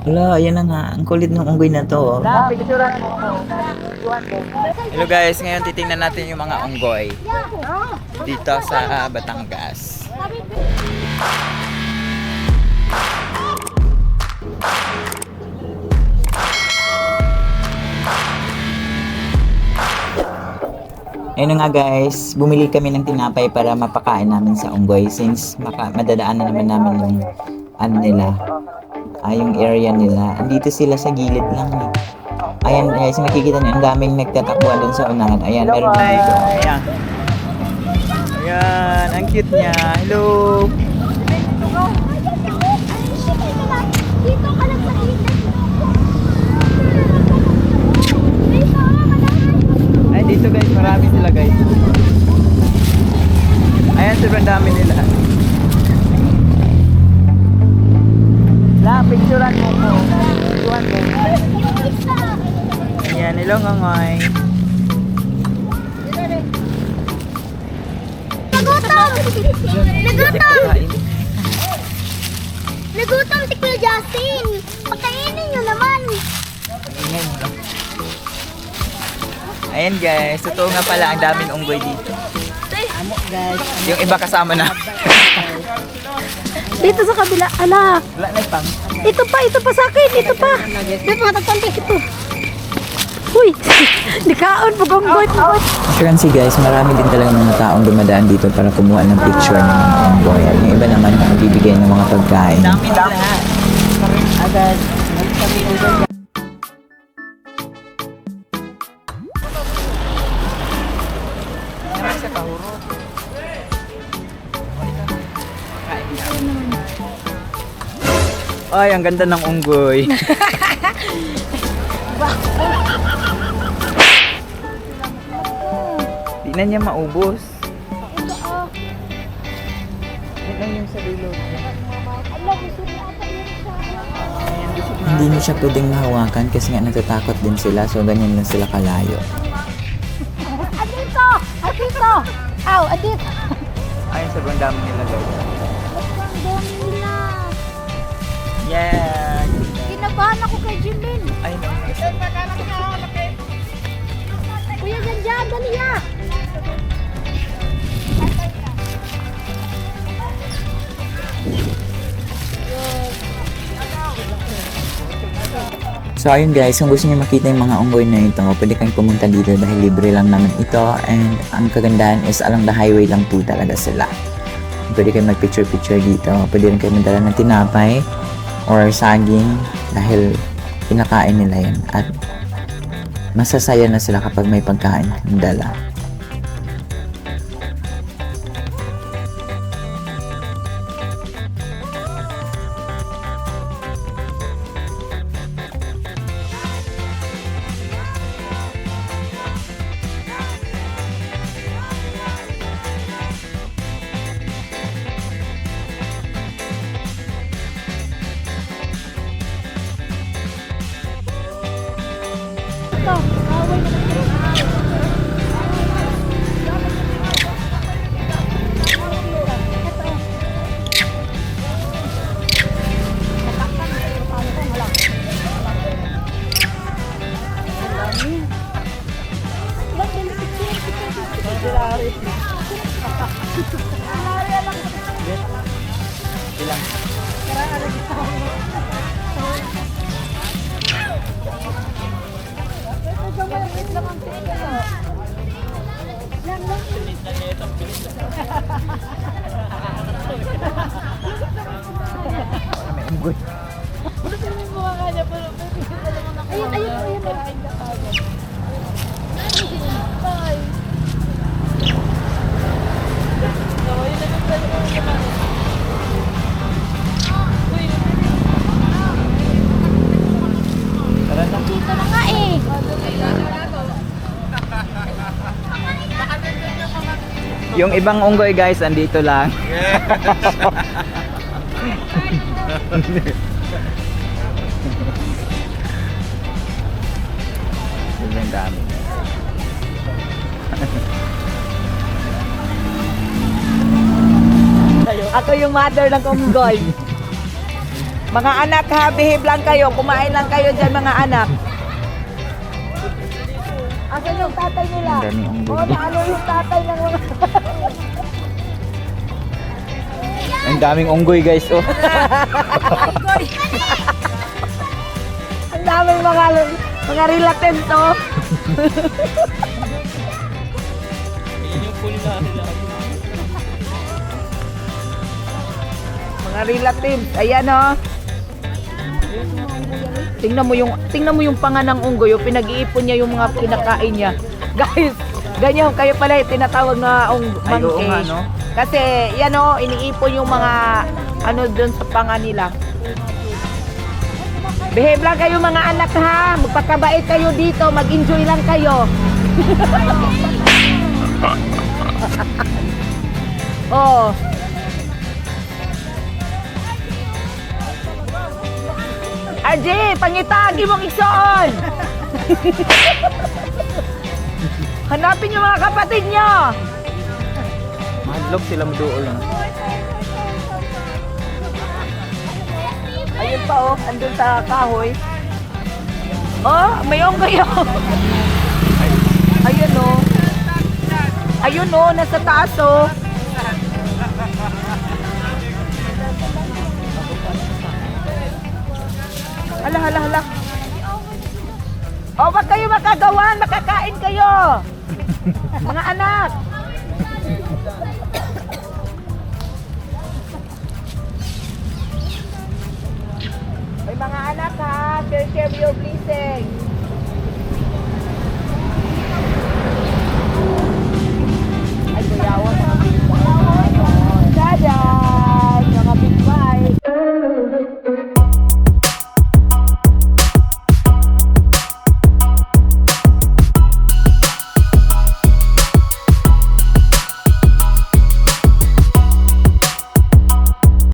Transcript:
Wala, ayan na nga. Ang kulit ng unggoy na to. oh. Hello guys, ngayon titingnan natin yung mga unggoy dito sa Batangas. Ayun na nga guys, bumili kami ng tinapay para mapakain namin sa unggoy since maka, madadaanan naman namin yung ano nila, ah, yung area nila. Andito sila sa gilid lang eh. Ayan guys, makikita nyo, ang daming nagtatakbuhan dun sa unahan. Ayan, meron din dito. Ayan. Ayan, ang cute niya. Hello! Ay, dito guys, marami sila guys. Ayan, sobrang dami nila. Nagutom! Nagutom! Si Kuya Justin! Pagkainin nyo naman! Ayan guys, totoo nga pala ang daming unggoy dito. Yung iba kasama na. Dito sa kabila, ala! Wala na pang. Ito pa, ito pa sa akin, ito pa! Dito pa, tagpantik ito! Uy! Likaon, pagonggoy! Currency guys, marami din talaga mga taong dumadaan dito para kumuha ng picture ng mga. At yung iba naman nagbibigay ng mga pagkain. Dami lahat. Agad. Ay, ang ganda ng unggoy. Di na niya maubos. Yan lang yung sa dulo. Hindi mo siya pwedeng mahawakan kasi nga natatakot din sila so ganyan lang sila kalayo. Adito! Adito! Aw, adito! Ayun, sobrang dami nila guys. Dali ya! So ayun guys, kung gusto niyo makita yung mga unggoy na ito, pwede kayong pumunta dito dahil libre lang naman ito and ang kagandahan is along the highway lang po talaga sila. Pwede kayong mag-picture-picture dito, pwede rin kayo magdala ng tinapay or saging dahil pinakain nila yan at masasaya na sila kapag may pagkain dala. Ilang? May unggoy. Ayun, ayun, ayun. Yung ibang unggoy guys, andito lang. Sobrang dami. Ako yung mother ng unggoy. Mga anak ha, behave lang kayo. Kumain lang kayo dyan mga anak. Asan yung tatay nila? Ang dami unggoy. O, naano yung tatay ng mga... Ang daming unggoy guys, oh. Ang daming mga, mga relatives to. mga relatives. Ayan oh. Tingnan mo yung tingnan mo yung panga ng unggoy, yung pinag-iipon niya yung mga kinakain niya. Guys, ganyan kayo pala yung tinatawag na ung Ay, oo nga, no? Kasi yan oh, iniipon yung mga ano doon sa panga nila. Behave lang kayo mga anak ha. Magpakabait kayo dito. Mag-enjoy lang kayo. oh. Arje, pangitagi mong igsoon. Hanapin yung mga kapatid nyo. Madlog sila doon lang. Ayun pa oh, andun sa kahoy. Oh, may oh. Ayun oh. Ayun oh, nasa taas oh. Hala, hala, hala. Oh, wag kayo makagawan, makakain kayo. Mga anak. May mga anak ha, share share your blessing.